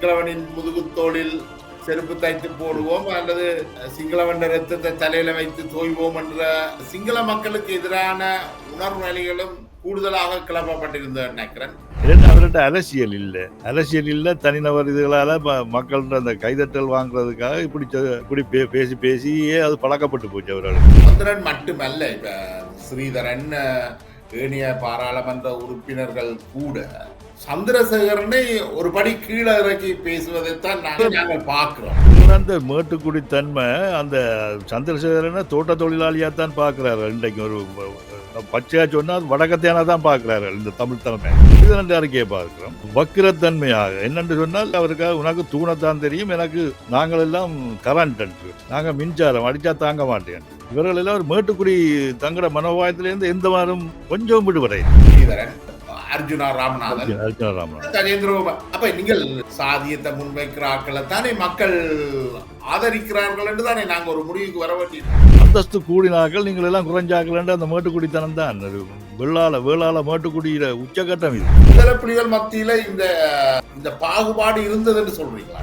சிங்களவனின் முதுகுத்தோளில் செருப்பு தைத்து போடுவோம் அல்லது சிங்களவன் ரத்தத்தை தலையில வைத்து தோய்வோம் என்ற சிங்கள மக்களுக்கு எதிரான உணர்வு நிலைகளும் கூடுதலாக கிளப்பப்பட்டிருந்தது நினைக்கிறேன். அவர்கிட்ட அரசியல் இல்லை. அரசியல் இல்லை தனிநபர் இதுகளால் மக்கள்கிட்ட அந்த கைதட்டல் வாங்குறதுக்காக இப்படி இப்படி பேசி பேசியே அது பழக்கப்பட்டு போச்சு அவர்களுக்கு சந்திரன் மட்டுமல்ல இப்ப ஸ்ரீதரன் ஏனைய பாராளுமன்ற உறுப்பினர்கள் கூட சந்திரசேகரனை ஒரு படி கீழே இறக்கி பேசுவதைத்தான் நாங்கள் பார்க்கிறோம். அந்த மேட்டுக்குடி தன்மை அந்த சந்திரசேகரனை தோட்ட தொழிலாளியாக தான் பார்க்குறாரு இன்றைக்கு ஒரு பச்சையா சொன்னால் வடக்கத்தையான தான் பார்க்குறாரு இந்த தமிழ் தலைமை. இது ரெண்டு அறிக்கையை பார்க்குறோம். வக்கிரத்தன்மையாக. என்னென்று சொன்னால் அவருக்கு உனக்கு தூணத்தான் தெரியும். எனக்கு நாங்கள் எல்லாம் கரண்ட் நாங்கள் மின்சாரம் அடிச்சா தாங்க மாட்டேன் இவர்கள் எல்லாம் ஒரு மேட்டுக்குடி தங்கட மனோபாயத்திலேருந்து எந்த வாரம் கொஞ்சம் விடுவரை அர்ஜுனா ராமநாதன். அர்ஜுன கஜேந்திர குமார். அப்ப நீங்கள் சாதியத்தை முன்வைக்கிற ஆட்களை தானே மக்கள் ஆதரிக்கிறார்கள் என்று தானே நாங்க ஒரு முடிவுக்கு வர வேண்டியது அந்தஸ்து கூடினாக்கள் நீங்கள் எல்லாம் குறைஞ்சாக்கலன்ற அந்த மேட்டுக்குடித்தனம் தான். வெள்ளால வேளாள மேட்டுக்குடியில உச்சகட்டம் இது. புலிகள் மத்தியில இந்த இந்த பாகுபாடு இருந்தது என்று சொல்றீங்களா?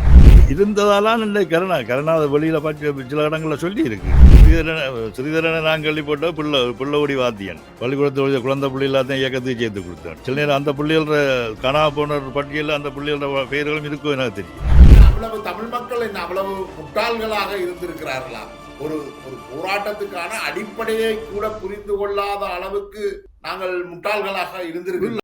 இருந்ததாலாம் இல்லை கருணா. கருணா அதை வெளியில் பார்த்து சில இடங்களில் சொல்லி இருக்கு ஸ்ரீதரனை ஸ்ரீதரனை நான் கேள்விப்பட்ட பிள்ளை பிள்ளைவுடி வாத்தியன். பள்ளிக்கூடத்தில் குழந்தை பிள்ளை எல்லாத்தையும் இயக்கத்துக்கு சேர்த்து கொடுத்தேன் சில நேரம் அந்த பிள்ளைகள கனா போன பட்டியலில் அந்த பிள்ளைகளோட பெயர்களும் இருக்கும் எனக்கு தெரியும். அவ்வளவு தமிழ் மக்கள் என்ன அவ்வளவு முட்டாள்களாக இருந்திருக்கிறார்களா? ஒரு ஒரு போராட்டத்துக்கான அடிப்படையை கூட புரிந்து கொள்ளாத அளவுக்கு நாங்கள் முட்டாள்களாக இருந்திருக்கிறோம்